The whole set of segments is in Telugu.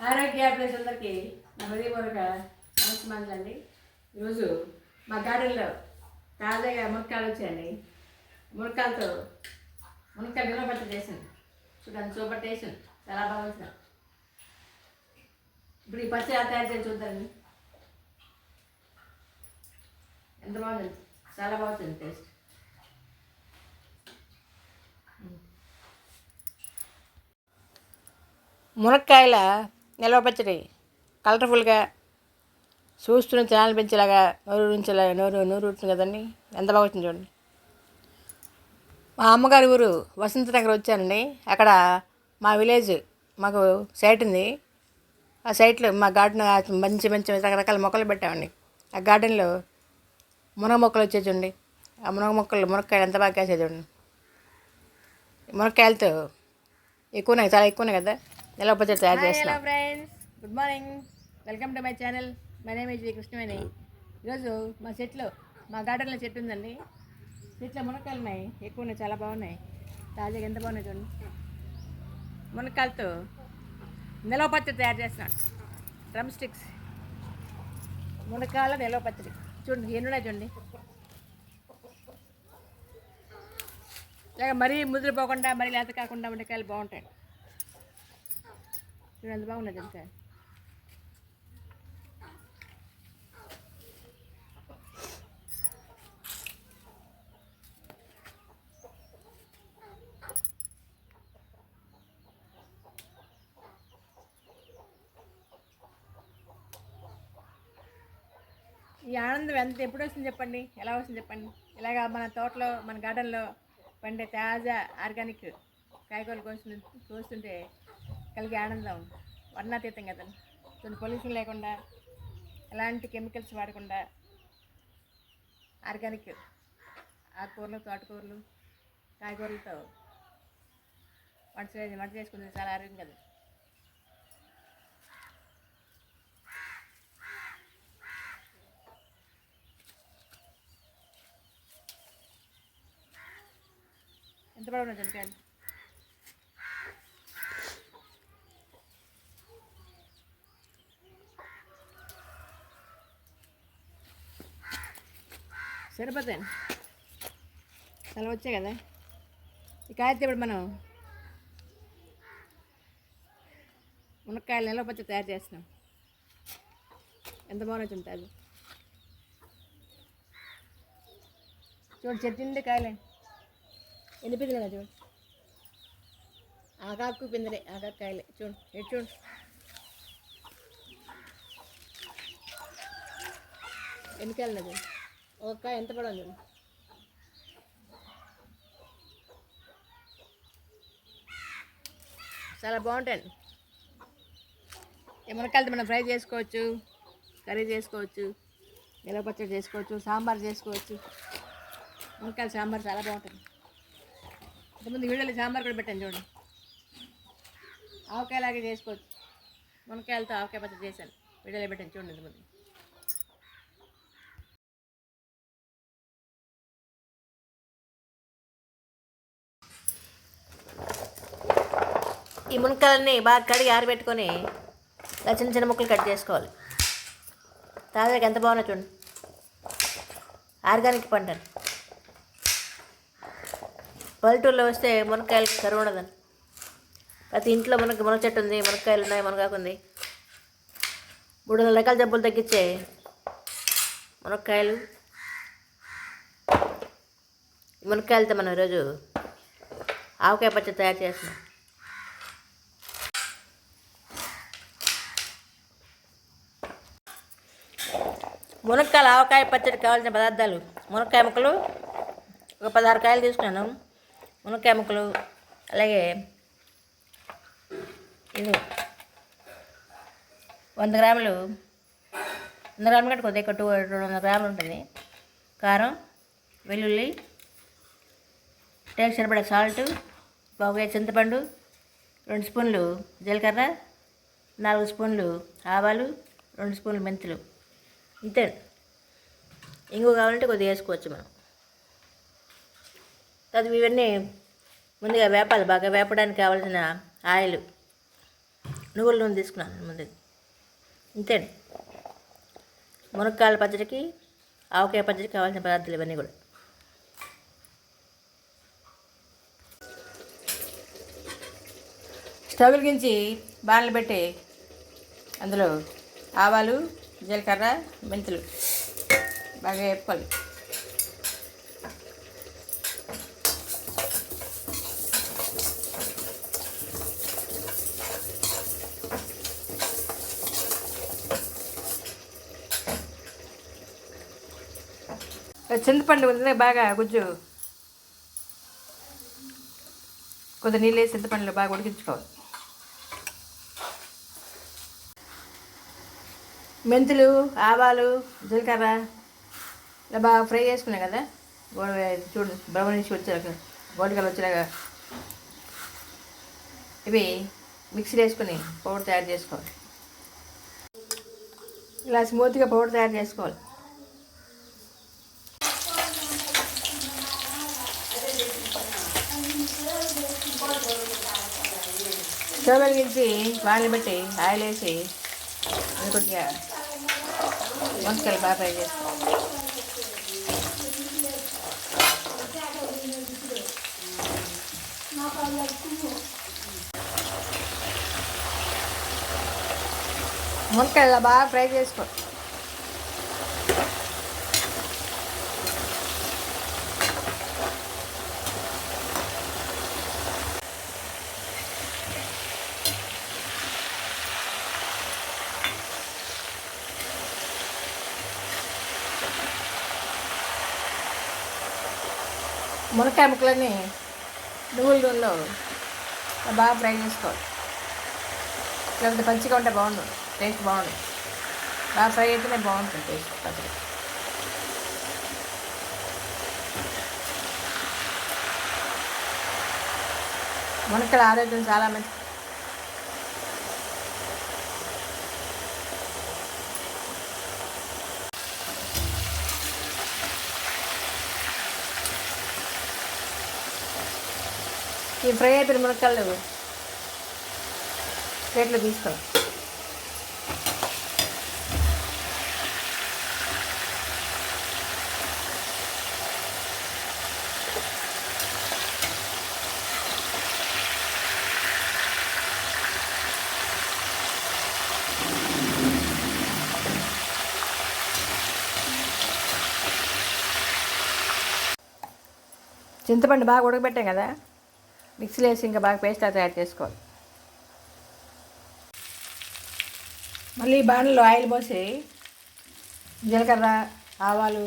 ఆరోగ్య ప్రజలందరికీ నా హృదయపూర్వక నమస్కారాలు అండి ఈరోజు మా గార్డెన్లో తాజాగా మునక్కాయలు వచ్చాయండి. మునక్కాయలతో మునక్కాయ నిలబట్ట చేసాను చూడండి సూపర్ వేసాను చాలా బాగా ఇప్పుడు ఈ పచ్చడి ఎలా తయారు చేసి చూద్దాండి ఎంత బాగుంది చాలా బాగుంటుంది టేస్ట్. మునక్కాయల నిల్వ పచ్చడి కలర్ఫుల్గా చూస్తున్న తినాలనిపించేలాగా నోరు నుంచేలా నోరు నోరు ఉంటుంది కదండి. ఎంత బాగా వచ్చింది చూడండి. మా అమ్మగారి ఊరు వసంత నగర్ వచ్చానండి. అక్కడ మా విలేజ్ మాకు సైట్ ఉంది. ఆ సైట్లో మా గార్డెన్ మంచి మంచి రకరకాల మొక్కలు పెట్టామండి. ఆ గార్డెన్లో మునగ మొక్కలు వచ్చే చూడండి. ఆ మునగ మొక్కలు మునక్కాయలు ఎంత బాగా కాసే చూడండి. మునక్కాయలతో ఎక్కువనే చాలా ఎక్కువనే కదా. నిలవ పచ్చడి తయారు hello friends good morning welcome to my channel my name is Krishnaveni ఈరోజు మా చెట్లు మా గార్డెన్లో చెట్టు ఉందండి. చెట్లో మునక్కాయలు ఉన్నాయి. ఎక్కువ ఉన్నాయి చాలా బాగున్నాయి. తాజాగా ఎంత బాగున్నాయి చూడండి. మునక్కాయలతో నిలవ పచ్చడి తయారు చేస్తున్నాను. డ్రమ్ స్టిక్స్ మునక్కాయల నిలవ పచ్చడి. చూడండి ఎన్ని ఉన్నాయి చూడండి. మరీ ముదిరిపోకుండా మరీ లేత కాకుండా ఉండకాయలు బాగుంటాయి. చూడండి ఎంత బాగున్నది ఇంకా ఈ ఆనందం ఎంత ఎప్పుడు వస్తుంది చెప్పండి? ఎలా వస్తుంది చెప్పండి? ఇలాగ మన తోటలో మన గార్డెన్లో పండే తాజా ఆర్గానిక్ కాయగూరలు కోసి కోస్తుంటే కలిగే ఆనందం. వర్ణాతీతం కదా. కొన్ని పొల్యూషన్ లేకుండా ఎలాంటి కెమికల్స్ వాడకుండా ఆర్గానిక్ ఆకుకూరలు తోటకూరలు కాయగూరలతో వంట చే- వంట చేసుకుంది చాలా ఆరోగ్యం కదా. ఎంత పడవున్నా చెనకాయలు సరిపోతాయి చాలా వచ్చాయి కదా. ఈ అయితే ఇప్పుడు మనం మునక్కాయలు నిలవ పచ్చడి తయారు చేస్తున్నాం. ఎంత బాగున్నట్టు ఉంటుంది చూడు చెట్టు కాయలే. ఎన్ని పిందెలు చూడు. ఆకాకు పిందెలే ఆకాకు కాయలే. చూడు ఎటు చూడు. ఎన్ని కాయలు చూడు. ఒక ఎంత పడదు? చాలా బాగుంటాయి. ఈ మునక్కాయలతో మనం ఫ్రై చేసుకోవచ్చు కర్రీ చేసుకోవచ్చు నిలవ పచ్చడి చేసుకోవచ్చు సాంబార్ చేసుకోవచ్చు. మునక్కాయల సాంబార్ చాలా బాగుంటుంది ఇంతకుముందు వీడియోలో సాంబార్ కూడా పెట్టాను చూడండి. ఆవకాయలాగే చేసుకోవచ్చు. మునక్కాయలతో ఆవకాయ పచ్చడి చేశాను. వీడియోలో పెట్టాను చూడండి ఇంతకుముందు. ఈ మునక్కాయలన్నీ బాగా కడిగి ఆరబెట్టుకొని ఇలా చిన్న చిన్న ముక్కలు కట్ చేసుకోవాలి. తాజాగా ఎంత బాగున్నా చూడండి ఆర్గానిక్ పంట పల్లెటూరులో వస్తే మునక్కాయలు కరువు ఉండదండి ప్రతి ఇంట్లో మనకి మునగ చెట్టు ఉంది మునక్కాయలు ఉన్నాయి మునగాకుంది మూడు వందల రకాల జబ్బులు తగ్గించే మునక్కాయలు. మునక్కాయలతో మనం ఈరోజు ఆవకాయ పచ్చడి తయారు చేస్తున్నాం. మునక్కాయలు ఆవకాయ పచ్చడి కావాల్సిన పదార్థాలు. మునక్కాయ ముక్కలు ఒక పదహారు కాయలు తీసుకున్నాను. మునక్కాయ ముక్కలు అలాగే ఇది వంద గ్రాములు వంద గ్రాములు కంటే కొద్దిగా టూ రెండు వందల గ్రాములు ఉంటుంది. కారం వెల్లుల్లి టేక్ సరిపడే సాల్ట్ బాగా చింతపండు రెండు స్పూన్లు జీలకర్ర నాలుగు స్పూన్లు ఆవాలు రెండు స్పూన్లు మెంతులు. ఇంతే. ఇంకో కావాలంటే కొద్దిగా వేసుకోవచ్చు మనం. తర్వాత ఇవన్నీ ముందుగా వేపాలి బాగా వేపడానికి కావాల్సిన ఆయిల్ నువ్వుల నూనె తీసుకున్నాను ముందు. ఇంతే. మునక్కాయల పచ్చడికి ఆవకాయ పచ్చడికి కావాల్సిన పదార్థాలు ఇవన్నీ కూడా. స్టవ్ గురించి బాణలు పెట్టి అందులో ఆవాలు జీలకర్ర మెంతులు. బాగా వేపుకోవాలి. చింతపండు ఉంది బాగా గుజ్జు. కొద్ది నీళ్ళు వేసి చింతపండులో బాగా ఉడికించుకోవాలి. మెంతులు ఆవాలు జీలకర్ర. ఇలా బాగా ఫ్రై చేసుకున్నాం కదా. గోడ చూడు నుంచి వచ్చేలాగా గోల్డ్ కలర్ వచ్చేలాగా. ఇవి మిక్సీలో వేసుకొని పౌడర్ తయారు చేసుకోవాలి. ఇలా స్మూత్గా పౌడర్ తయారు చేసుకోవాలి. స్టవ్ వెలిగించి బాణలు బట్టి ఆయిల్ వేసి ఇంకొకటి వంకాయలు బాగా ఫ్రై చేసుకోవాలి వంకాయలు బాగా ఫ్రై చేసుకో మునక్కాయ ముక్కలని నువ్వుల నూనెలో బాగా ఫ్రై చేసుకోవాలి. లేకపోతే పచ్చిగా ఉంటే బాగుండు టేస్ట్ బాగుండు. బాగా ఫ్రై అయితేనే బాగుంటుంది టేస్ట్ పచ్చడి. మునక్కాయల ఆరోగ్యం చాలా మంచి ఈ ఫ్రై అయిపోయిన మునక్కాయలు ప్లేట్లో తీసుకో చింతపండు బాగా ఉడకబెట్టాం కదా? మిక్సీలో వేసి ఇంకా బాగా పేస్ట్ తయారు చేసుకోవాలి. మళ్ళీ బాణలో ఆయిల్ పోసి జీలకర్ర ఆవాలు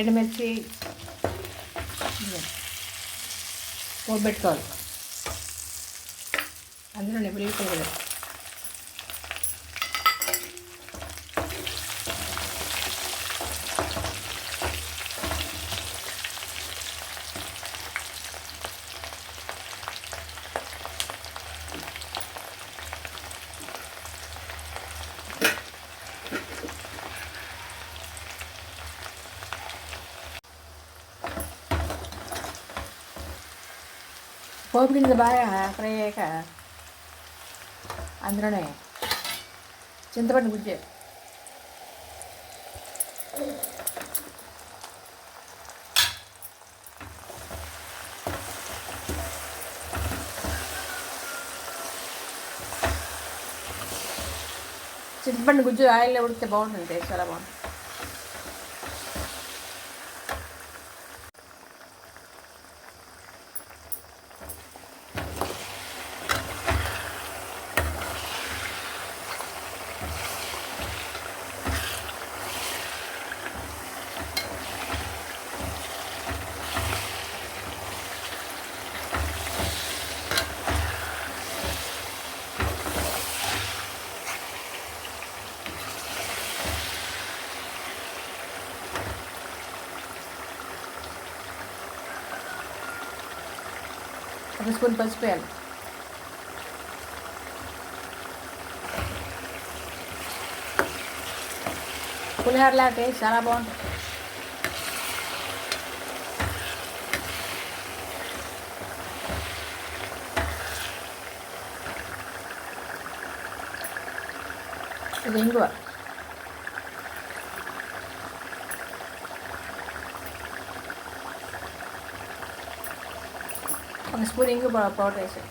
ఎండుమిర్చి పోబెట్టుకోవాలి అందులో ఉల్లిపాయలు పోపు గింజలు బాగా ఫ్రై అయ్యాక అందులోనే చింతపండు గుజ్జే చింతపండు గుజ్జు ఆయిల్లో ఉడితే బాగుంటుంది టేస్ట్ చాలా బాగుంటుంది स्पून पसपेन पुलहर चला बहुत इंगवा బాగుంటుంది ఇది ఇంగువ ఒక స్పూన్ ఇంగు పౌ- పౌడర్ వేసాను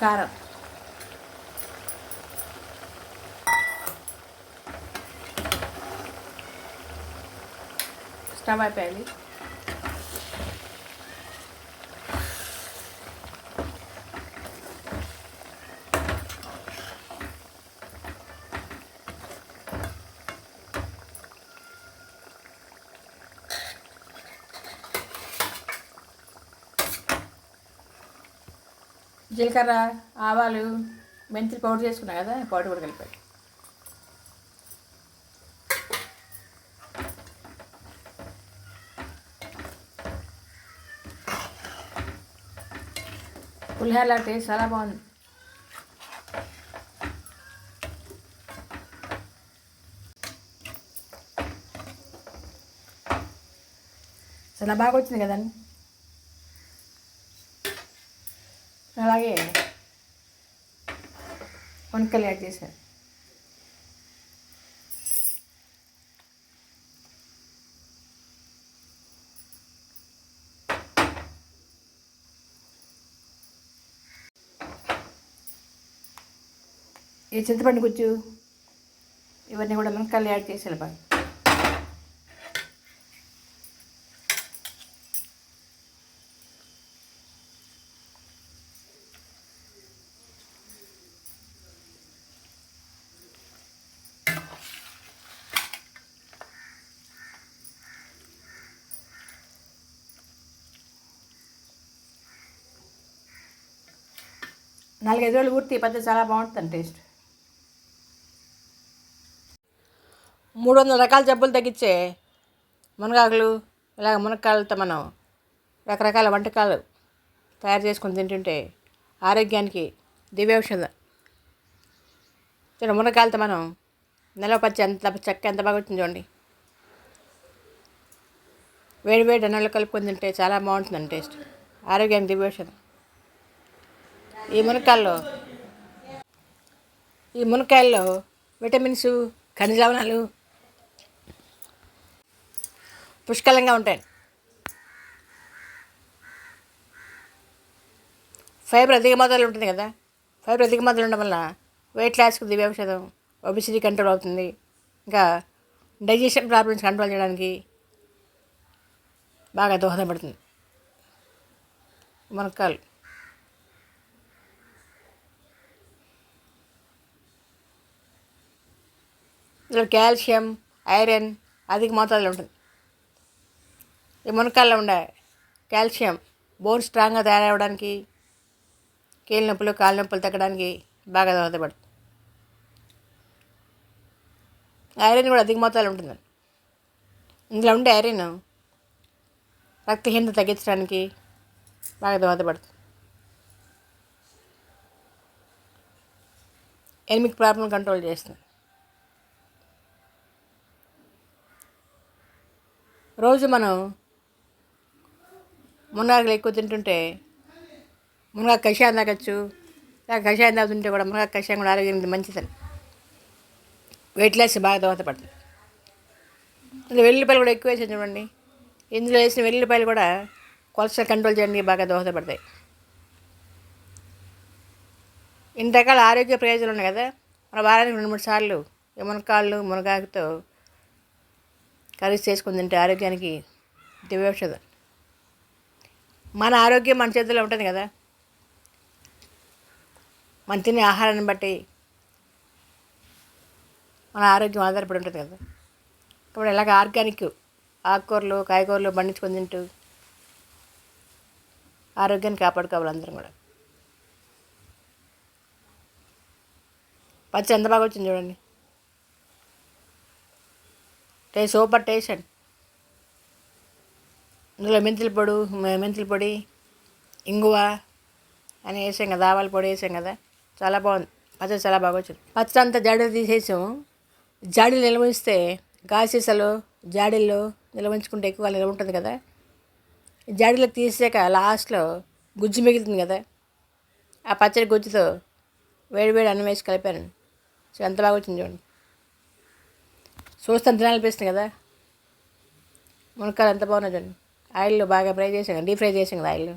కారం స్టవ్ అయిపోయింది జీలకర్ర ఆవాలు మెంతులు పౌడర్ చేసుకున్నా కదా పౌడర్ కూడా కలిపాడు పులిహోర టేస్ట్ చాలా బాగుంది. చాలా బాగా వచ్చింది కదండి. అలాగే వంకలు యాడ్ చేశాను ఈ చింతపండు గుజ్జు ఇవన్నీ కూడా మునక్కాయలు యాడ్ చేసేయాలి బాగా. నాలుగైదు రోజులు పూర్తి ఈ పద్ధతి చాలా బాగుంటుంది టేస్ట్. మూడు వందల రకాల జబ్బులు తగ్గించే మునగాకులు ఇలాగ మునక్కాయలతో మనం రకరకాల వంటకాలు తయారు చేసుకొని తింటుంటే ఆరోగ్యానికి దివ్యౌషధం. చూడండి మునక్కాయలతో మనం నిలవ పచ్చి ఎంత చెక్క ఎంత బాగా వచ్చింది చూడండి. వేడి వేడి అన్నంలో కలుపుకొని తింటే చాలా బాగుంటుందండి టేస్ట్. ఆరోగ్యానికి దివ్యౌషధం. ఈ మునక్కాయల్లో ఈ మునక్కాయల్లో విటమిన్స్ ఖనిజ లవణాలు పుష్కలంగా ఉంటాయి. ఫైబర్ అధిక మాత్రలు ఉంటుంది కదా. ఫైబర్ అధిక మాత్రలు ఉండడం వల్ల వెయిట్ లాస్కి దివ్య ఔషధం ఒబిసిటీ కంట్రోల్ అవుతుంది. ఇంకా డైజెషన్ ప్రాబ్లమ్స్ కంట్రోల్ చేయడానికి బాగా దోహదపడుతుంది. మునక్కాయలు. ఇందులో కాల్షియం ఐరన్ అధిక మోతాదులో ఉంటుంది. ఈ మునక్కాయలో ఉండే కాల్షియం బోన్ స్ట్రాంగ్గా తయారవడానికి కీళ్ళ నొప్పులు కాళ్ళ నొప్పులు తగ్గడానికి బాగా దోహదపడుతుంది. ఐరన్ కూడా అధిక మోతాదులో ఉంటుంది ఇందులో ఉండే ఐరన్ రక్తహీనత తగ్గించడానికి బాగా దోహదపడుతుంది. ఎనిమిక్ ప్రాబ్లం కంట్రోల్ చేస్తుంది. రోజు మనం మునగాకులు ఎక్కువ తింటుంటే మునగా కషాయం తాగచ్చు. లేక కషాయం తాగుతుంటే కూడా మునగా కషాయం కూడా ఆరోగ్యానికి మంచిదని వెయిట్ లాస్ బాగా దోహదపడుతుంది ఇందులో వెల్లుల్లిపాయలు కూడా ఎక్కువ వేసాను చూడండి. ఇందులో వేసిన వెల్లుల్లిపాయలు కూడా కొలెస్ట్రాల్ కంట్రోల్ చేయడానికి బాగా దోహదపడతాయి ఇన్ని రకాల ఆరోగ్య ప్రయోజనాలు ఉన్నాయి కదా. మన వారానికి రెండు మూడు సార్లు ఈ మునక్కాళ్ళు మునగాకుతో కర్రీస్ చేసుకుని తింటే ఆరోగ్యానికి దివ్యౌషధం మన ఆరోగ్యం మన చేతుల్లో ఉంటుంది కదా. మన తినే ఆహారాన్ని బట్టి మన ఆరోగ్యం ఆధారపడి ఉంటుంది కదా. ఇప్పుడు ఇలాగ ఆర్గానిక్ ఆకుకూరలు కాయగూరలు పండించుకొని తింటూ ఆరోగ్యాన్ని కాపాడుకోవాలి అందరం కూడా. పచ్చి ఎంత బాగా వచ్చింది చూడండి. టేస్ట్ సూపర్ టేషన్ ఇందులో మెంతుల పొడి మెంతుల పొడి ఇంగువ అని వేసాం కదా ఆవాల పొడి వేసాం కదా చాలా బాగుంది. పచ్చడి చాలా బాగా వచ్చింది. పచ్చడి అంతా జాడీలు తీసేసాము. జాడీలు నిల్వ ఉంచితే గాసీసలు జాడీల్లో నిల్వ ఉంచుకుంటే ఎక్కువ నిల్వ ఉంటుంది కదా. ఈ జాడీలో తీసాక లాస్ట్లో గుజ్జు మిగులుతుంది కదా. ఆ పచ్చడి గుజ్జుతో వేడి వేడి అన్నం వేసి కలిపాను సో ఎంత బాగా వచ్చింది చూడండి. చూస్తాను తినాలనిపిస్తుంది కదా. మునక్కాయలు ఎంత బాగున్నాయి చూడండి. ఆయిల్లో బాగా ఫ్రై చేసాం కదా డీప్ ఫ్రై చేసాం కదా ఆయిల్లో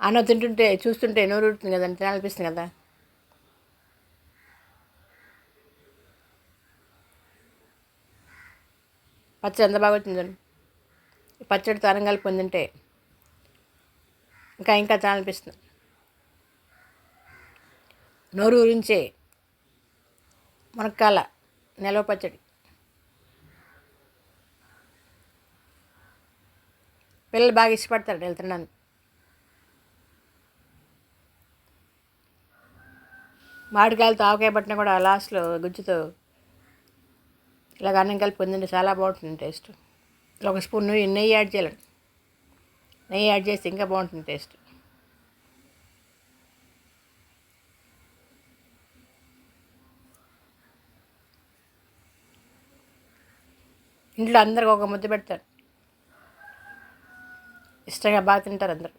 అన్నం తింటుంటే చూస్తుంటే నోరు ఉడుతుంది కదండి తినాలనిపిస్తుంది కదా. పచ్చడి ఎంత బాగా వచ్చిందండి పచ్చడి తరం కలిపి పొందింటే ఇంకా ఇంకా తినాలనిపిస్తుంది. నోరు ఊరించే మునక్కాల నిలవ పచ్చడి. పిల్లలు బాగా ఇష్టపడతారు వెళ్తున్నాను మామిడికాయలతో ఆవకాయ పట్టినా కూడా లాస్ట్లో గుజ్జుతో ఇలాగ అన్నం కలిపి పొందింటే చాలా బాగుంటుంది టేస్ట్. ఒక స్పూన్ నెయ్యి నెయ్యి యాడ్ చేయాలండి. నెయ్యి యాడ్ చేస్తే ఇంకా బాగుంటుంది టేస్ట్. ఇంట్లో అందరికి ఒక ముద్ద పెడతారు. ఇష్టంగా బాగా తింటారు అందరు.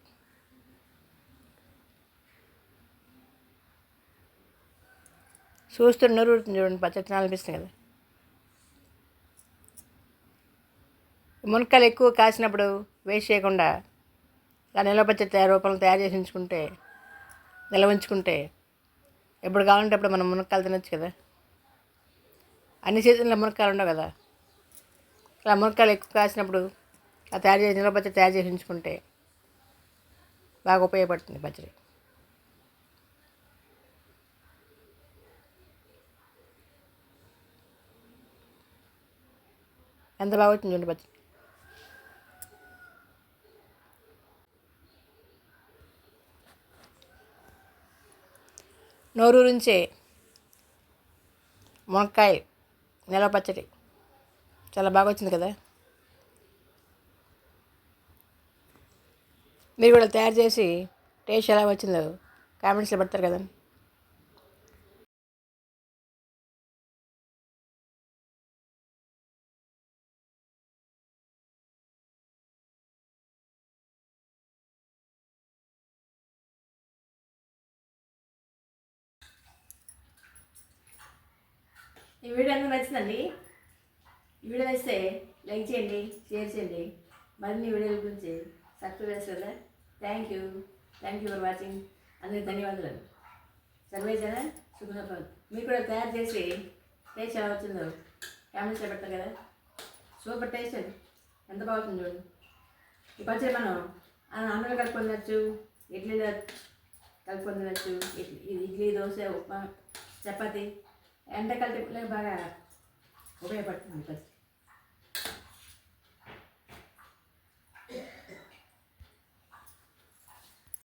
చూస్తుంటే నూరు చూడండి పచ్చడి అనిపిస్తుంది కదా. మునక్కాయలు ఎక్కువ కాసినప్పుడు వేస్ట్ చేయకుండా ఇలా నిల్వ తయారు రూపంలో తయారు చేసి ఉంచుకుంటే నిల్వ ఉంచుకుంటే ఎప్పుడు కావాలంటే అప్పుడు మనం మునక్కాయలు తినచ్చు కదా. అన్ని సీజన్లో మునక్కాయలు ఉండవు కదా. అలా మునక్కాయలు ఎక్కువ కాసినప్పుడు ఆ తయారు చేసి నిల్వ పచ్చడి తయారు చేసి ఉంచుకుంటే బాగా ఉపయోగపడుతుంది పచ్చడి ఎంత బాగా వచ్చింది చూడండి పచ్చడి నోరూరించే మునక్కాయ నిలవ పచ్చడి. చాలా బాగా వచ్చింది కదా. మీరు కూడా తయారు చేసి టేస్ట్ ఎలా వచ్చిందో కామెంట్స్లో పెడతారు కదా. ఈ వీడియో అందరూ నచ్చిందండి? ఈ వీడియో వేస్తే లైక్ చేయండి షేర్ చేయండి. మరిన్ని వీడియోల గురించి సబ్స్క్రైబ్ చేస్తారా thank you thank you for watching అందరికి ధన్యవాదాలు. సర్వే జన సుఖనపం మీరు కూడా తయారు చేసి టేస్ట్ ఎలా వచ్చిందో ఫ్యామిలీస్లో పెడతారు కదా. సూపర్ టేస్ట్ ఎంత బాగుంటుంది చూడండి ఈ పచ్చడి మనం అన్నంలో కలుపుకొని తినచ్చు ఇడ్లీలో కలుపుకొని తినచ్చు ఇడ్లీ ఇడ్లీ దోశ ఉప్మా చపాతి ఎండకాలం బాగా ఉపయోగపడుతుంది పచ్చడి.